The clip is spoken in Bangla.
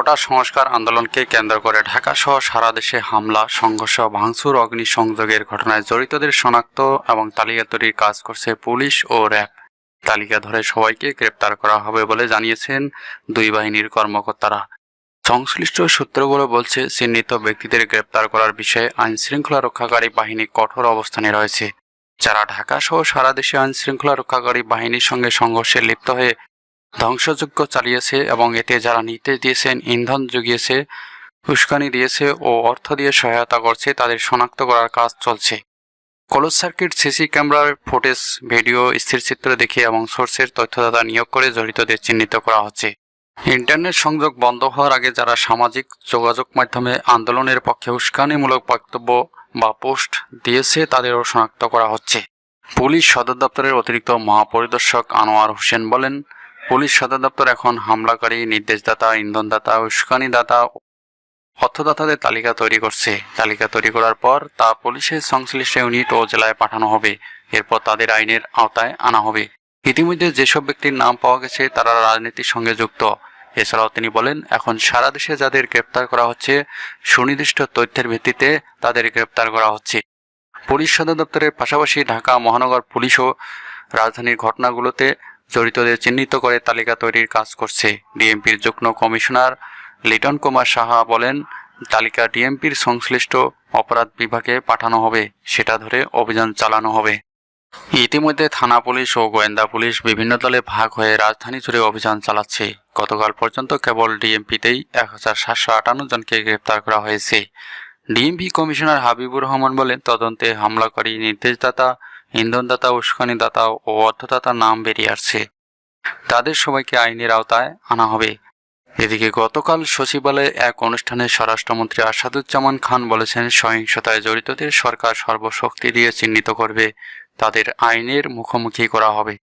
কোটা সংস্কার আন্দোলনকে কেন্দ্র করে ঢাকা সহ সারা দেশে হামলা, সংঘর্ষ, ভাঙচুর, অগ্নিসংযোগের ঘটনায় জড়িতদের শনাক্ত এবং তালিকা তৈরির কাজ করছে পুলিশ ও র্যাব। তালিকা ধরে সবাইকে গ্রেপ্তার করা হবে বলে জানিয়েছেন দুই বাহিনীর কর্মকর্তারা। সংশ্লিষ্ট সূত্রগুলো বলছে, চিহ্নিত ব্যক্তিদের গ্রেপ্তার করার বিষয়ে আইন শৃঙ্খলা রক্ষাকারী বাহিনী কঠোর অবস্থানে রয়েছে। যারা ঢাকা সহ সারা দেশে আইন শৃঙ্খলা রক্ষাকারী বাহিনীর সঙ্গে সংঘর্ষে লিপ্ত হয়ে ধ্বংসযজ্ঞ চালিয়েছে এবং এতে যারা নির্দেশ দিয়েছেন, ইন্ধন জুগিয়েছে, উস্কানি দিয়েছে ও অর্থ দিয়ে সহায়তা করছে, তাদের শনাক্ত করার কাজ চলছে। ক্লোজ সার্কিট সিসি ক্যামেরার ফুটেজ ভিডিও স্থিরচিত্র দেখে এবং সোর্সের তথ্যদাতা নিয়োগ করে জড়িতদের চিহ্নিত করা হচ্ছে। ইন্টারনেট সংযোগ বন্ধ হওয়ার আগে যারা সামাজিক যোগাযোগ মাধ্যমে আন্দোলনের পক্ষে উস্কানিমূলক বক্তব্য বা পোস্ট দিয়েছে, তাদেরও শনাক্ত করা হচ্ছে। পুলিশ সদর দপ্তরের অতিরিক্ত মহাপরিদর্শক আনোয়ার হোসেন বলেন পুলিশ সদর দপ্তর এখন হামলাকারী, নির্দেশদাতা, ইন্ধনদাতা, উস্কানিদাতা, অর্থদাতাদের তালিকা তৈরি করছে। তালিকা তৈরি করার পর তা পুলিশের সংশ্লিষ্ট ইউনিট ও জেলায় পাঠানো হবে। এরপর তাদের আইনের আওতায় আনা হবে। ইতিমধ্যে যেসব ব্যক্তির নাম পাওয়া গেছে, তারা রাজনীতির সঙ্গে যুক্ত। এছাড়াও তিনি বলেন, এখন সারা দেশে যাদের গ্রেপ্তার করা হচ্ছে, সুনির্দিষ্ট তথ্যের ভিত্তিতে তাদের গ্রেপ্তার করা হচ্ছে। পুলিশ সদর দপ্তরের পাশাপাশি ঢাকা মহানগর পুলিশও রাজধানীর ঘটনাগুলোতে জড়িতদের চিহ্নিত করে তালিকা তৈরির কাজ করছে ডিএমপির যুগ্ম কমিশনার লিটন কুমার সাহা বলেন, তালিকা ডিএমপির সংশ্লিষ্ট অপরাধ বিভাগে পাঠানো হবে, সেটা ধরে অভিযান চালানো হবে। ইতিমধ্যে থানা পুলিশ ও গোয়েন্দা পুলিশ বিভিন্ন দলে ভাগ হয়ে রাজধানী জুড়ে অভিযান চালাচ্ছে। গতকাল পর্যন্ত কেবল ডিএমপিতেই এক হাজার সাতশো আটান্ন জনকে গ্রেপ্তার করা হয়েছে। ডিএমপি কমিশনার হাবিবুর রহমান বলেন, তদন্তে হামলাকারী নির্দেশদাতা ইন্ধনদাতা উস্কানিদাতা ও অর্থদাতার নাম বেরিয়ে আসছে। তাদের সবাইকে আইনের আওতায় আনা হবে। এদিকে গতকাল সচিবালয়ে এক অনুষ্ঠানে স্বরাষ্ট্রমন্ত্রী আসাদুজ্জামান খান বলেছেন, সহিংসতায় জড়িতদের সরকার সর্বশক্তি দিয়ে চিহ্নিত করবে। তাদের আইনের মুখোমুখি করা হবে।